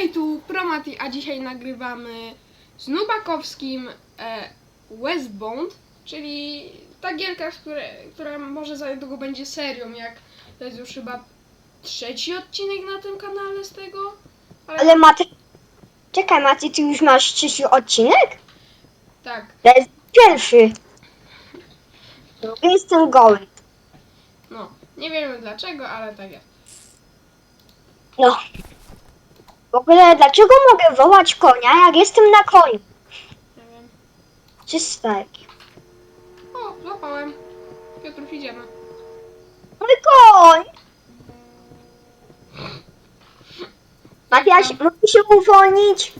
Hej, tu Promati, a dzisiaj nagrywamy z Nubakowskim e, Westbound, czyli ta gierka, które, która może za niedługo będzie serią, jak to jest już chyba trzeci odcinek na tym kanale z tego. Ale Maty... Czekaj, Maty, ty już masz trzeci odcinek? Tak, To jest pierwszy. Drugi Jestem goły. no, nie wiemy dlaczego, ale tak jest. No. W ogóle, dlaczego mogę wołać konia, jak jestem na koniu? Nie wiem. Czyste. O, złapałem. Piotrów, idziemy. Mój koń! Matiaś, mogę się uwolnić?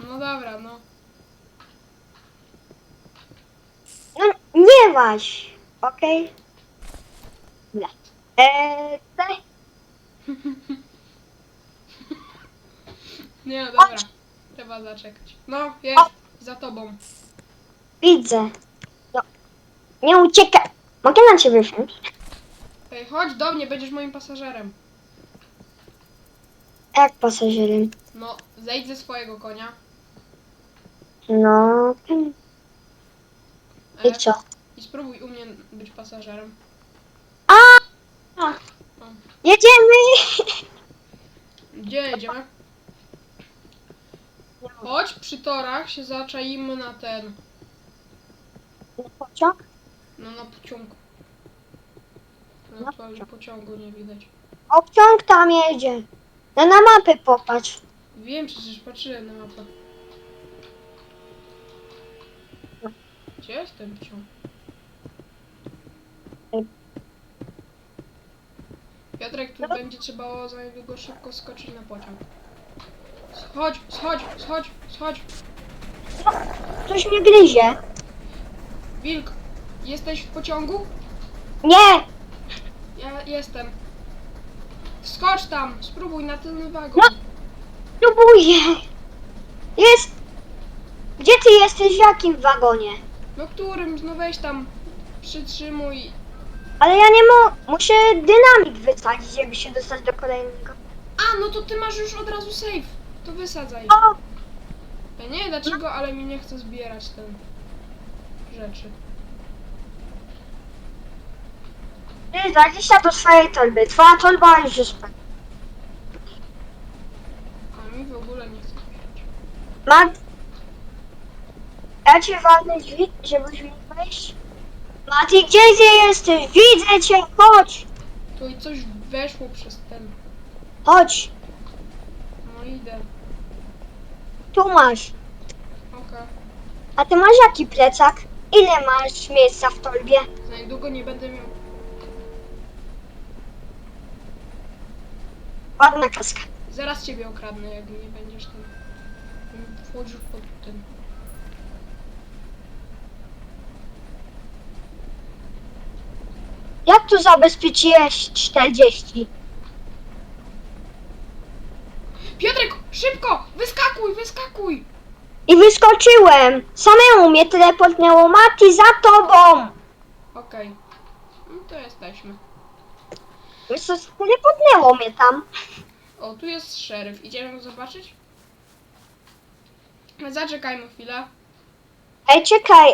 No dobra, no. No, nie waś. Okej? Dobra. Eee, tutaj? Nie, dobra. Trzeba zaczekać. No, jest, za tobą. Widzę. No. Nie uciekaj. Mogę na ciebie wsiąść? Ej, chodź do mnie, będziesz moim pasażerem. Jak pasażerem? No, zejdź ze swojego konia. No. E, I co? I spróbuj u mnie być pasażerem. A! Jedziemy! Gdzie jedziemy? Chodź, przy torach się zaczaimy na ten, Pociąg? no na pociągu. Na Na twoim pociągu nie widać. Pociąg tam jedzie. No na mapę popatrz. Wiem, przecież patrzyłem na mapę. Gdzie jest ten pociąg? Piotrek, tu No. będzie trzeba za niedługo szybko skoczyć na pociąg. Schodź, schodź, schodź, schodź. Coś mnie gryzie. Wilk, jesteś w pociągu? Nie! Ja jestem. Skocz tam, spróbuj na ten wagon. No. Próbuję. Jest. Gdzie ty jesteś? W jakim wagonie? No którym? No weź tam, przytrzymuj. Ale ja nie mo... Muszę dynamit wysadzić, żeby się dostać do kolejnego. A, no to ty masz już od razu save. To wysadzaj. O! Ja nie wiem dlaczego, ale mi nie chce zbierać ten rzeczy. Ty 20 do swojej torby. Twoja torba już jest pełna. A mi w ogóle nie chce zbierać. Mat... Ja cię walnę drzwi, żebyś mi wejść. Mati, gdzie ty jesteś? Widzę cię, chodź! Tu i coś weszło przez ten. Chodź, idę. tu masz. Okej. A ty masz jaki plecak? Ile masz miejsca w torbie? Za niedługo nie będę miał. Ładna kaska. Zaraz ciebie okradnę, jak nie będziesz ten. Wchodził pod ten. Jak tu zabezpieczyłeś 40? Piotrek, szybko! Wyskakuj, wyskakuj! I wyskoczyłem! Samemu mnie teleportnęło Mati za tobą! Okej. No to jesteśmy. Wiesz co, teleportnęło mnie tam. O, tu jest szeryf. Idziemy go zobaczyć? Zaczekajmy chwilę. Ej, czekaj.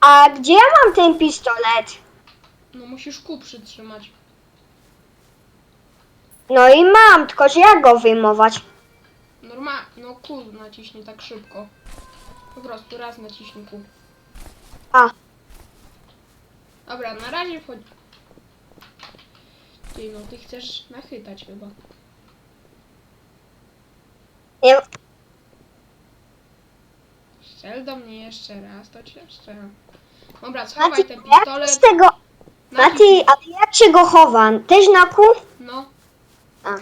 A gdzie ja mam ten pistolet? No musisz kół przytrzymać. No i mam, tylko że jak go wyjmować? Normal, no kół naciśnij tak szybko. Po prostu raz naciśnij kół. A. Dobra, na razie wchodź. Ty, no ty chcesz nachytać chyba. Nie, Strzel do mnie jeszcze raz, to cię strzelam. Dobra, schowaj Mati, ten jak pistolet. z tego... Mati, ale jak się go chowam? Też na kół? No,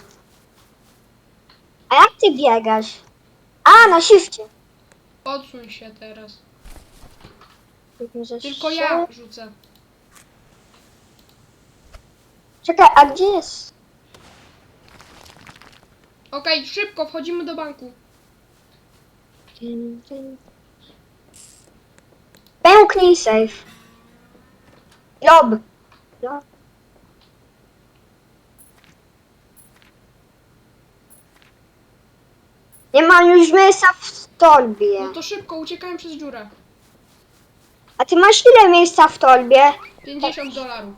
A jak ty biegasz? A, na shifcie. odsuń się teraz. Tylko ja rzucę. Czekaj, a gdzie jest? Okej, szybko, wchodzimy do banku. Pęknij safe. Job. Job. Nie mam już miejsca w torbie. No to szybko, uciekałem przez dziurę. A ty masz ile miejsca w torbie? 50 dolarów.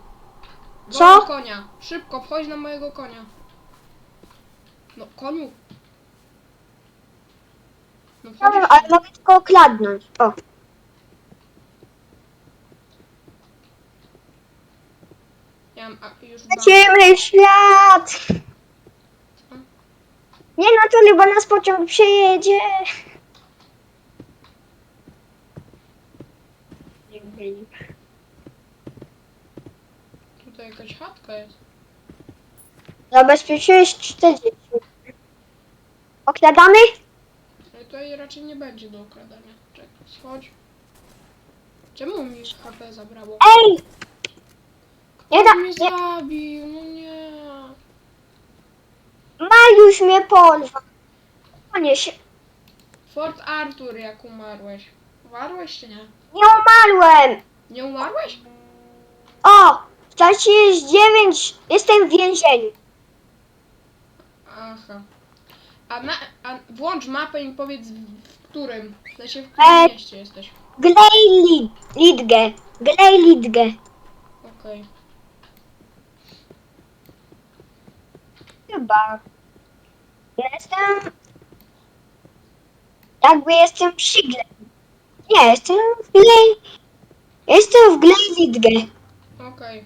Co? Konia. Szybko, wchodź na mojego konia. No, koniu. No wchodzisz. wiem, ale mogę tylko okradnąć. O. Ja mam, a, już mam. Lecimy w świat! Nie no to chyba nas pociąg przejedzie. Tutaj jakaś chatka jest. Zabezpieczyłeś 40. Okradamy? Ale tutaj raczej nie będzie do okradania. Czekaj, schodź. Czemu mi HP zabrało? Ej! Nie da, mnie nie, zabił, no nie. Mariusz mnie porwał. Panie się, Fort Arthur, jak umarłeś. Umarłeś czy nie? nie umarłem. Nie umarłeś? O! Straci jest 9. Jestem w więzieniu. Aha. A, na, a włącz mapę i powiedz w, w którym. W sensie w którym E. mieście jesteś. Glej Lid- Lidgę. Glej Lidgę. Okej. Chyba. Jestem... Jakby jestem przy Glej. Nie, jestem w Glej... Jestem w Lidgę. Okej.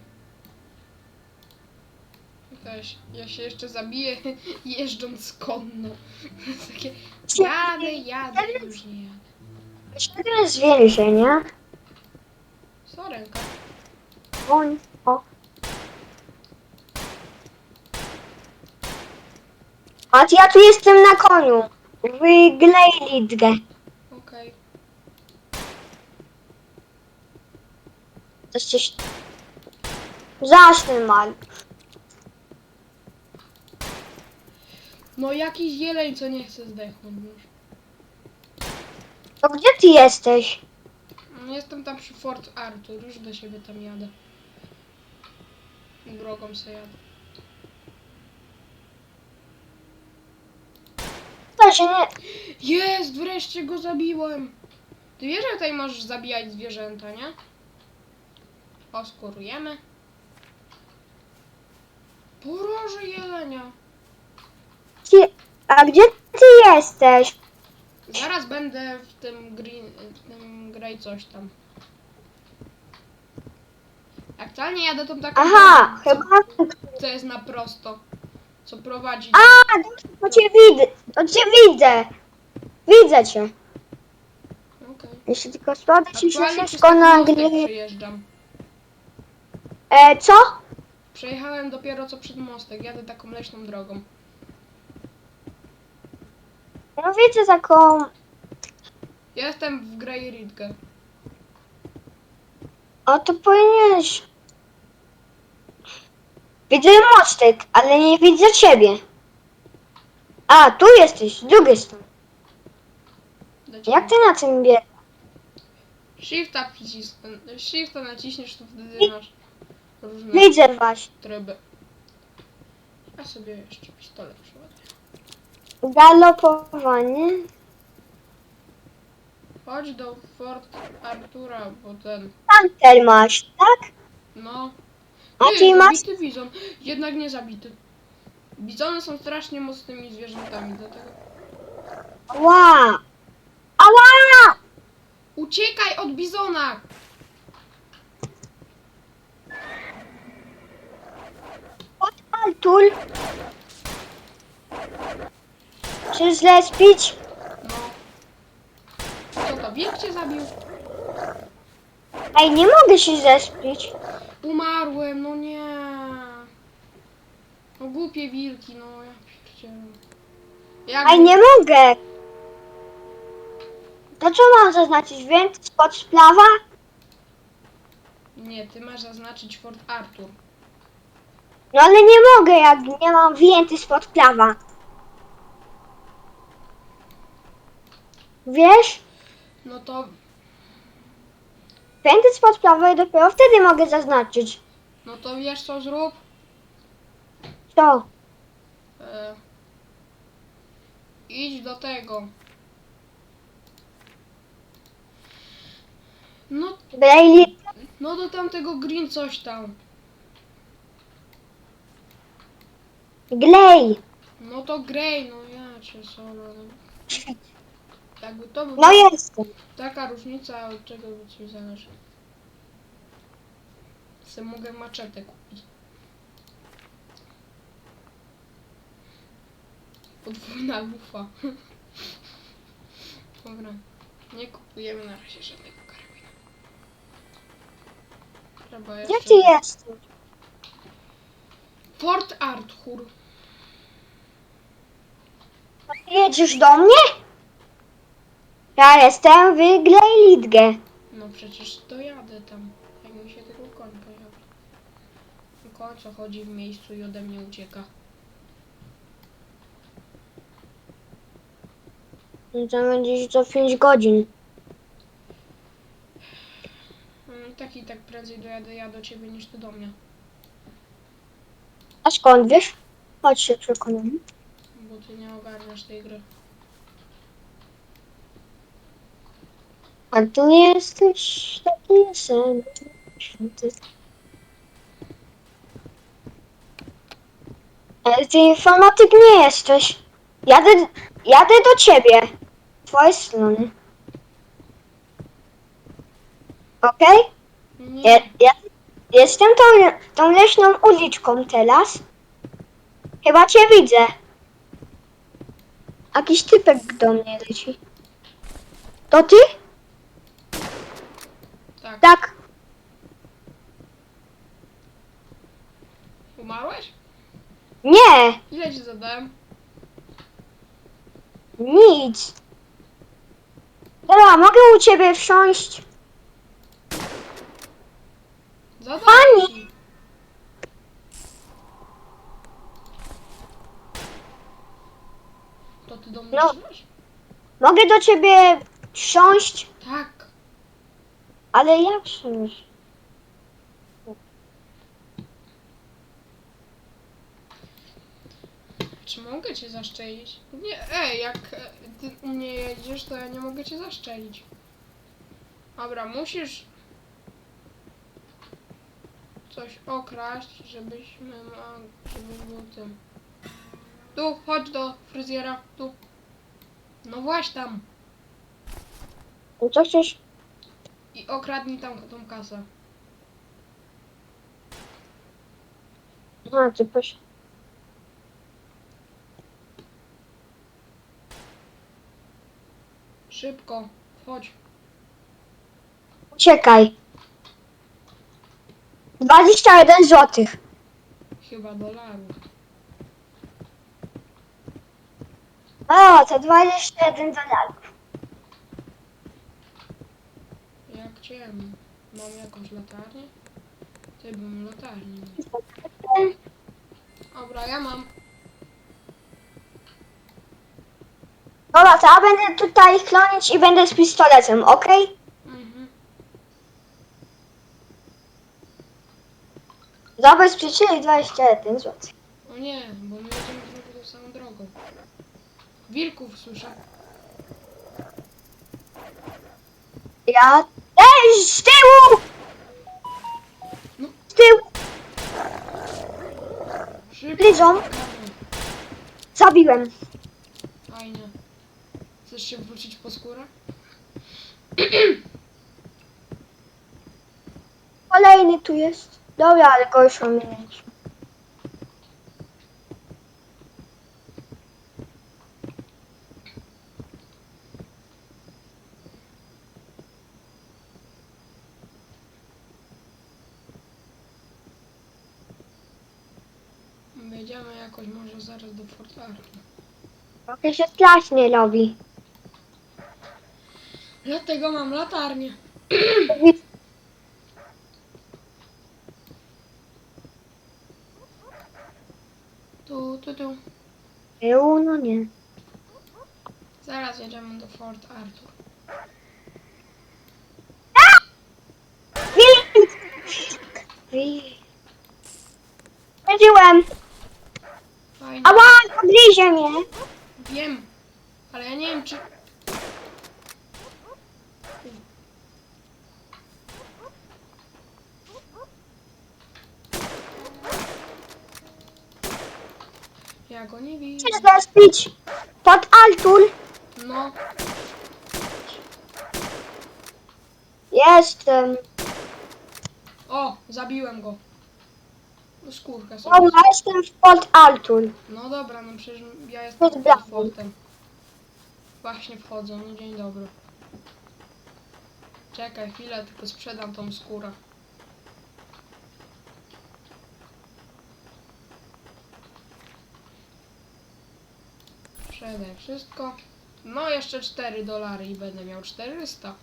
Też, ja się jeszcze zabiję jeżdżąc konno. Takie jadę, jadę, już nie jadę. Wyszedłem z więzienia. Sorenka. Bądź... O. A ja tu jestem na koniu. W Glej Lidgę. Okej. To coś... Zacznę mal. No jakiś jeleń, co nie chce zdechnąć już. To gdzie ty jesteś? No, Jestem tam przy Fort Arthur, już do siebie tam jadę. Drogą se jadę. Się nie... Jest, wreszcie go zabiłem. Ty wiesz, że tutaj możesz zabijać zwierzęta, nie? Oskurujemy. Poroże jelenia. Ty... A gdzie ty jesteś? Zaraz będę w tym green, w tym graj coś tam. Aktualnie jadę tą taką Aha, chyba... co jest na prosto. Co prowadzi. A, to cię widzę. To cię widzę. Widzę cię. Okej. Jeśli tylko sprawdzę ci się Aktualnie przez wszystko na przejeżdżam. E, co? Przejechałem dopiero co przed mostek, jadę taką leśną drogą. No widzę taką... Jestem w Grey Ridge. O, to powinieneś... Widzę mostek, ale nie widzę ciebie. A, tu jesteś, z drugiej strony. Jak ty na tym bierzesz? Shifta przycisnę. Shifta naciśniesz, to wtedy masz różne Widzę właśnie. tryby. A sobie jeszcze pistolet przeładuję. Galopowanie. Chodź do Fort Artura, bo ten... Panter masz, tak? No. Ty, ty masz... zabity bizon. Jednak nie zabity. Bizony są strasznie mocnymi zwierzętami, dlatego... Ła! Ała! Uciekaj od bizona! Od Altul. Czy źle spić? No. Co to, wilk cię zabił? Ej, nie mogę się zespić. Umarłem, no nie. No głupie wilki, no ja pierdzielę. Jak Ej, nie mogę. To co mam zaznaczyć? Więc spod splawa? Nie, ty masz zaznaczyć Fort Arthur. No ale nie mogę, jak nie mam wyjęty spod plawa. Wiesz? No to, Wyjęty spod i dopiero wtedy mogę zaznaczyć. no to wiesz co zrób? To. E, Idź do tego. No, Braille, no do tamtego green coś tam. Glej. No to Grey, no ja cię solo. Jakby to był No jestem. taka różnica, od czego by ci zależy. Se mogę maczetę kupić. Podwójna lufa. Dobra, nie kupujemy na razie żadnego karabinu. Trzeba Gdzie jeszcze... ty jesteś? Fort Arthur. Jedziesz do mnie? Ja jestem w Glejlitge. No przecież dojadę tam, jak mi się tylko koń pojawi. Tylko o co chodzi w miejscu i ode mnie ucieka. No To będzie za 5 godzin. No tak i tak prędzej dojadę ja do ciebie niż ty do mnie. A skąd wiesz? Chodź się przekonamy. Bo ty nie ogarniasz tej gry. A ty nie jesteś taki sen. Ale ty informatyk nie jesteś. Jadę, jadę do ciebie. Z twojej strony. Okej? Nie, Ja, ja jestem tą, tą leśną uliczką teraz. Chyba cię widzę. Jakiś typek do mnie leci. To ty? Tak. Tak. Umarłeś? Nie, Ile ci zadałem? nic. Dobra, mogę u ciebie wsiąść? Zadałem Pani! ci. To ty do mnie No. Mogę do ciebie wsiąść? Tak. Ale jak wsiąść? Czy mogę cię zaszczelić? Nie, ej, jak e, ty u mnie jedziesz, to ja nie mogę cię zaszczelić. Dobra, musisz coś okraść, żebyśmy mogli, żebyś był tym. Tu, chodź do fryzjera, tu. No właśnie tam. No co chcesz? I okradnij tam tą kasę. A, ty poś... Szybko, chodź. Uciekaj. 21 złotych. Chyba dolarów. O, to 21 dolarów. Cię mam jakąś latarnię? Ty bym latarnię. miał. Dobra, ja mam. Dobra, to ja będę tutaj chronić i będę z pistoletem, okej? Mhm. Zabezpieczyli 21 zł. O nie, bo my jedziemy znowu tą samą drogą. Wilków słyszę. Ja... Ej, z tyłu! Z tyłu! Szybko. Gryzą. Zabiłem. Fajnie. Chcesz się wrócić po skórę? Kolejny tu jest. Dobra, ale gorszą mieć. Jedziemy jakoś może zaraz do Fort Arthur. Trochę się strasznie robi. Dlatego mam latarnię. Tu, tu, tu. Tyłu, no nie. Zaraz jedziemy do Fort Arthur. Chodziłem. Fajnie. Ała, podgryzie mnie. Wiem. Ale ja nie wiem, czy... Ja go nie widzę. Chcesz zaspić pod altul? No, Jestem. o, zabiłem go. No, Skórkę sobie. Dobra, jestem w pod altul. No dobra, no przecież ja jestem Pod pod blachą. fortem. Właśnie wchodzę, no dzień dobry. Czekaj chwilę, tylko sprzedam tą skórę. Sprzedaj wszystko. No jeszcze 4 dolary i będę miał 400.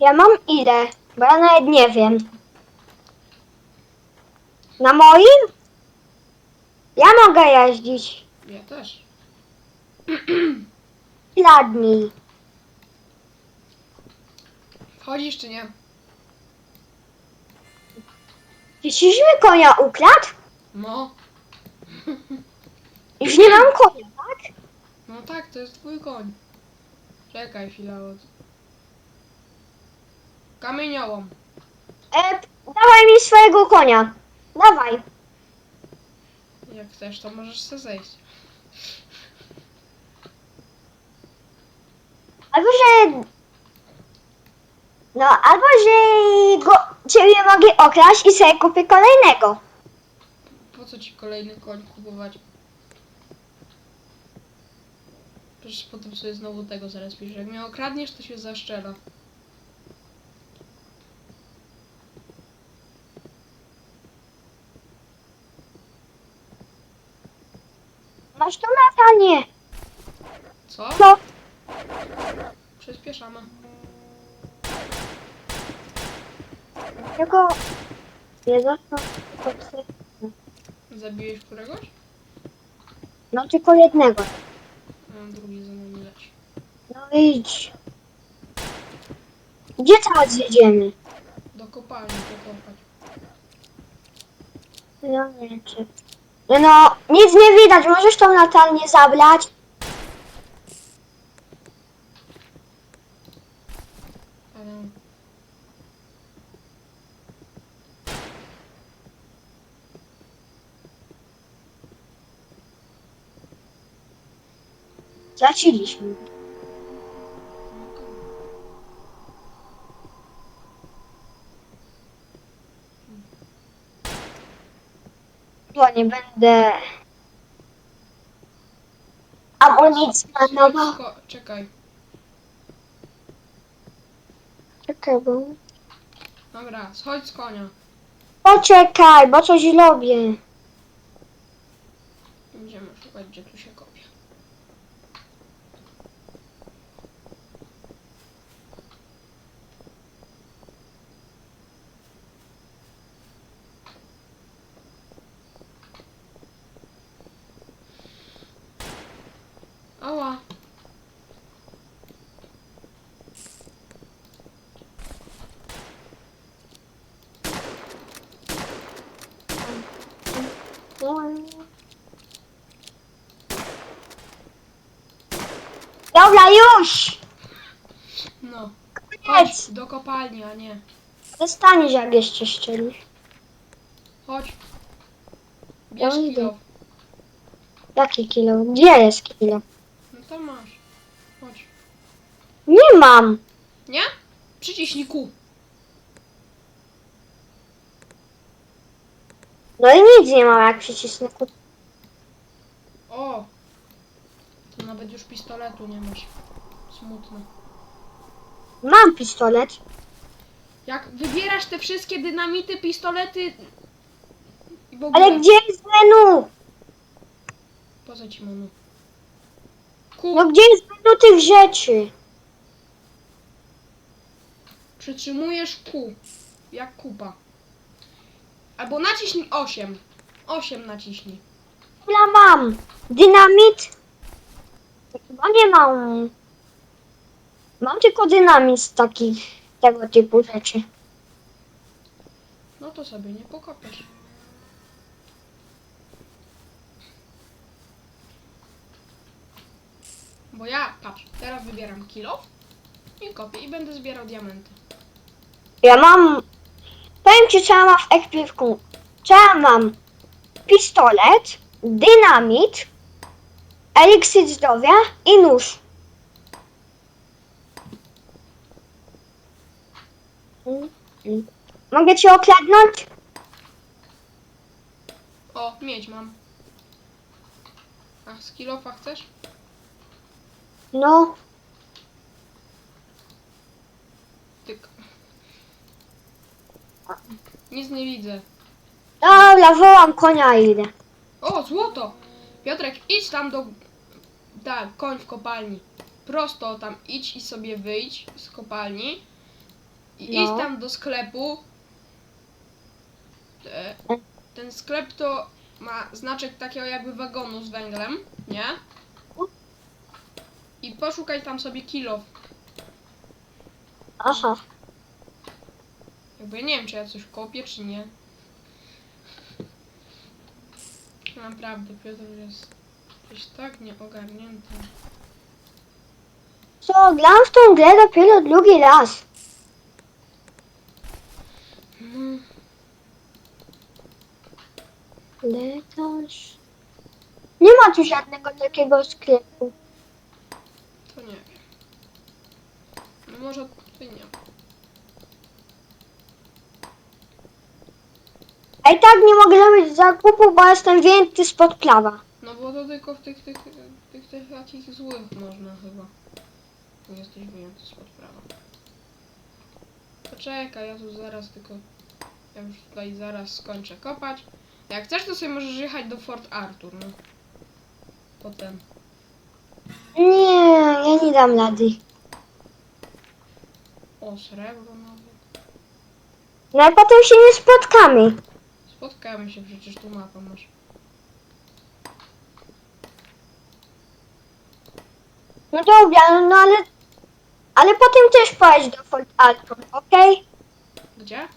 Ja mam ile? Bo ja nawet nie wiem. Na moim? Ja mogę jeździć. Ja też. Ladni. Wchodzisz czy nie? Czyżby konia ukradł? No. Już nie mam konia, tak? No tak, to jest twój koń. Czekaj chwilę. Od... Kamieniołom. E, dawaj mi swojego konia. Dawaj. Jak chcesz, to możesz sobie zejść. Albo, że... No, albo, że go, ciebie mogę okraść i sobie kupię kolejnego. Po co ci kolejny koń kupować? Przecież potem sobie znowu tego zaraz piszę. Jak mnie okradniesz, to się zaszczela. Masz latanie. Co? No, Przyspieszamy. tylko... Nie został. Zabiłeś któregoś? No, tylko jednego. A drugi za nami leci. No idź. Gdzie teraz jedziemy? Do kopalni pokopać. No nie czy... No, no, nic nie widać. Możesz tą latarnię zabrać? Ale... Nie będę... Amunicji marnował. Ko- Czekaj. Czekaj, bo... Dobra, schodź z konia. Poczekaj, bo coś robię. Będziemy szukać, gdzie tu się Ała. Dobra, już! No. Koniec! Chodź do kopalni, a nie. Dostaniesz, jak jeszcze szczelisz. Chodź. Ja Bierz idę. kilo. Jaki kilo? Gdzie jest kilo? Mam. Nie? Przyciśnij kół. No i nic nie mam, jak przycisnę ku- O! To nawet już pistoletu nie masz. Smutne. Mam pistolet. Jak wybierasz te wszystkie dynamity, pistolety i w ogóle... Ale gdzie jest menu? Po co ci mamy? Kół. No gdzie jest menu tych rzeczy? Przytrzymujesz kół. Jak kupa. Albo naciśnij 8. 8 naciśnij. Ja mam. Dynamit. Chyba nie mam. Mam tylko dynamit z takich, tego typu rzeczy. No to sobie nie pokopiesz. Bo ja, patrz, teraz wybieram kilo i kopię i będę zbierał diamenty. Ja mam... Powiem ci, co ja mam w ekwipunku. Co ja mam? Pistolet, dynamit, eliksir zdrowia i nóż. Mogę cię okradnąć? O, miedź mam. A, skillofa chcesz? No. Nic nie widzę. Dobra, wołam konia i idę. O, złoto! Piotrek, idź tam do... Tak, koń w kopalni. Prosto tam idź i sobie wyjdź z kopalni. I No. idź tam do sklepu. E, Ten sklep to ma znaczek takiego jakby wagonu z węglem, nie? I poszukaj tam sobie kilo. Aha. Jakby ja nie wiem, czy ja coś kopię, czy nie. Naprawdę, Piotr jest jakiś tak nieogarnięty. Co, gram w tą grę dopiero drugi raz. Mm, Lekarz. Nie ma tu żadnego takiego sklepu. to nie wiem. No może ty nie. A i tak nie mogę zrobić zakupu, bo jestem wyjęty spod prawa. No bo to tylko w tych, tych, tych, tych, takich złych można chyba. Nie jesteś wyjęty spod prawa. Poczekaj, ja tu zaraz tylko... Ja już tutaj zaraz skończę kopać. Jak chcesz, to sobie możesz jechać do Fort Arthur, no. Potem. Nie, ja nie dam rady. O, srebro nawet. No i potem się nie spotkamy. Spotkamy się, przecież tu mapę masz. No dobra, no ale... Ale potem też pojedź do Fort Arthur, okej? Gdzie?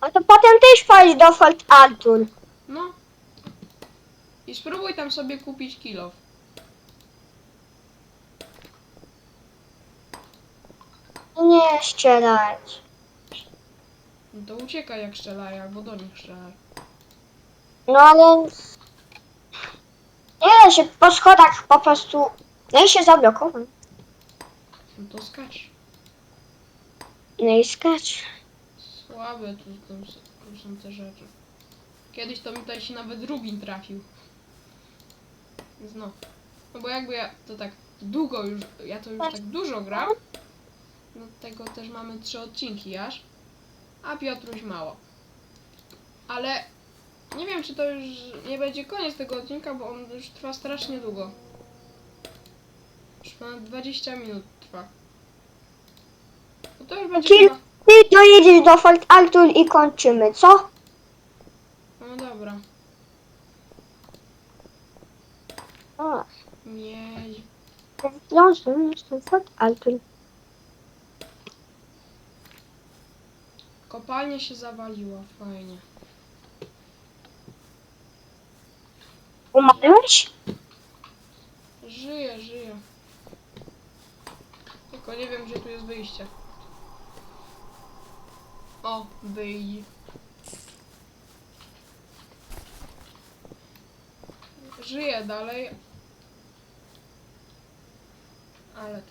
No to potem też pojedź do Fort Arthur. No. I spróbuj tam sobie kupić kilo. Nie strzelać. No to uciekaj jak strzelają, albo do nich strzelaj. No ale... Nie się po schodach po prostu... No i się zablokuj. No to skacz. No i skacz. Słabe tu, tu, s- tu są te rzeczy. Kiedyś to mi tutaj się nawet Rubin trafił. Więc no. No bo jakby ja to tak długo już, ja to już tak dużo gram. No tego też mamy trzy odcinki aż. A Piotruś mało. Ale nie wiem czy to już nie będzie koniec tego odcinka, bo on już trwa strasznie długo. Już ponad 20 minut trwa. No to już będzie chyba... Ty dojedziesz do Fort Arthur i kończymy, co? No dobra. O, Miedź. Lądźmy jestem Fort Arthur. Kopalnia się zawaliła, fajnie. Umarłeś? Żyję, żyję. Tylko nie wiem, gdzie tu jest wyjście. O, wyjdź. Żyję dalej. Ale...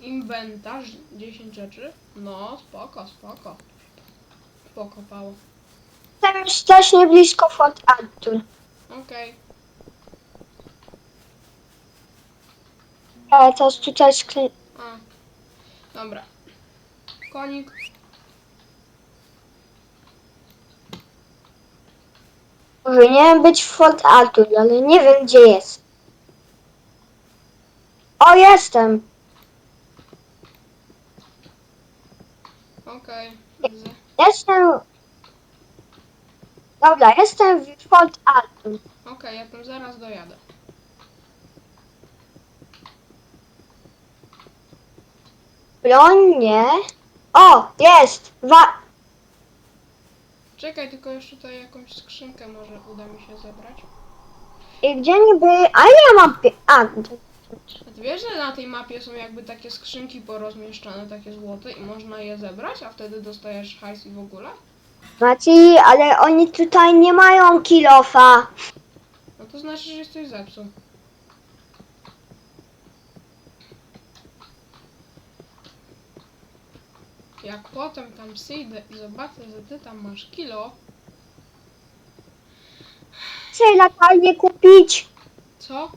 Inwentarz, 10 rzeczy. No, spoko, spoko. Pokopało. Jestem już strasznie blisko Fort Arthur. Okej. Ale teraz tutaj skry... A. Dobra. Konik. Powinienem być w Fort Arthur, ale nie wiem gdzie jest. O, jestem. Okej. Widzę. Jestem... Dobra, jestem w Fort Arthur. Okej, ja tam zaraz dojadę. Broń nie. O, jest. Wa... Czekaj, tylko jeszcze tutaj jakąś skrzynkę może uda mi się zebrać. I gdzie niby... A ja mam... A, wiesz, że na tej mapie są jakby takie skrzynki porozmieszczane, takie złote i można je zebrać, a wtedy dostajesz hajs i w ogóle? Maci, ale oni tutaj nie mają kilofa. No to znaczy, że jest coś zepsuł. Jak potem tam przyjdę i zobaczę, że ty tam masz kilo, Chcę latarnię kupić. co?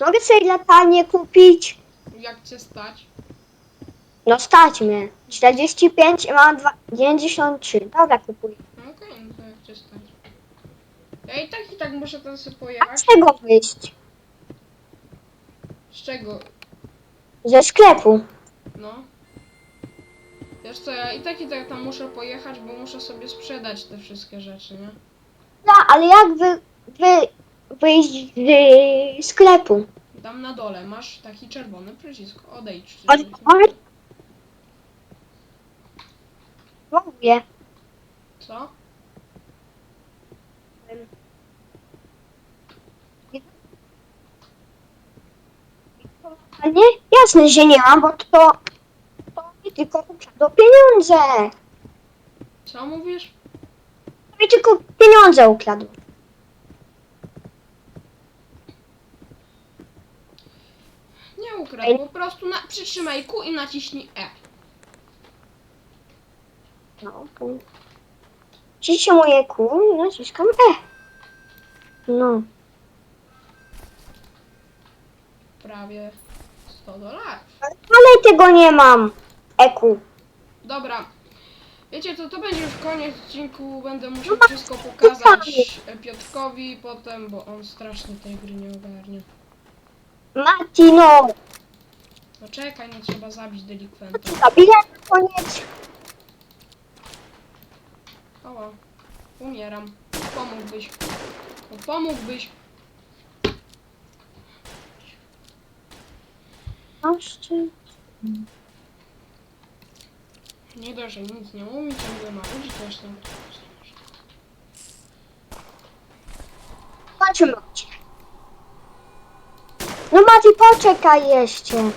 Mogę sobie latarnię kupić? Jak cię stać? No stać mnie. 45 i mam dwa- 93. Dobra, kupuję. No okej, no to jak cię stać? Ja i tak i tak muszę tam sobie A pojechać. z czego wyjść? Z czego? Ze sklepu. No. Wiesz co, ja i tak i tak tam muszę pojechać, bo muszę sobie sprzedać te wszystkie rzeczy, nie? No, ale jak wy, wy wyjść z sklepu? Tam na dole masz taki czerwony przycisk. Odejdź. Od, od... Mówię. Co? A nie? Jasne, że nie mam, bo to, to mi tylko ukradło pieniądze. Co mówisz? To mi tylko pieniądze ukradł. Ukradł, po prostu na, przytrzymaj Q i naciśnij E. No. Ciszę moje kół i naciskam E. No. Prawie 100 dolarów. Ale tego nie mam. Eku. Dobra. Wiecie co, to będzie już koniec odcinku. Będę No musiał tak, wszystko pokazać Piotrkowi potem, bo on strasznie tej gry nie ogarnia. Martino. No czekaj, no trzeba zabić delikwenta. Zabiję na koniec. Oła, umieram. Pomógłbyś. No pomógłbyś. Jeszcze. Nie dość, że nic nie umie, ciągle ma ludzi też tam. No Mati, poczekaj jeszcze.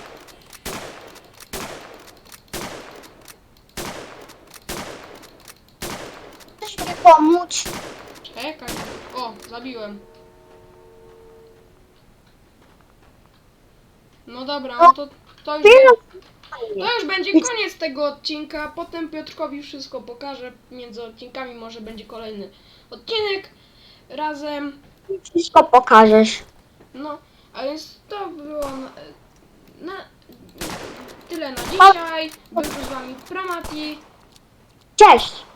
Chcesz mi pomóc? Czekaj. O, zabiłem. No dobra, no to, to, już, to już będzie koniec tego odcinka. Potem Piotrkowi wszystko pokażę. Między odcinkami może będzie kolejny odcinek razem. wszystko pokażesz. No, a więc to było na, na, tyle na dzisiaj. Był z wami Pramati. Cześć!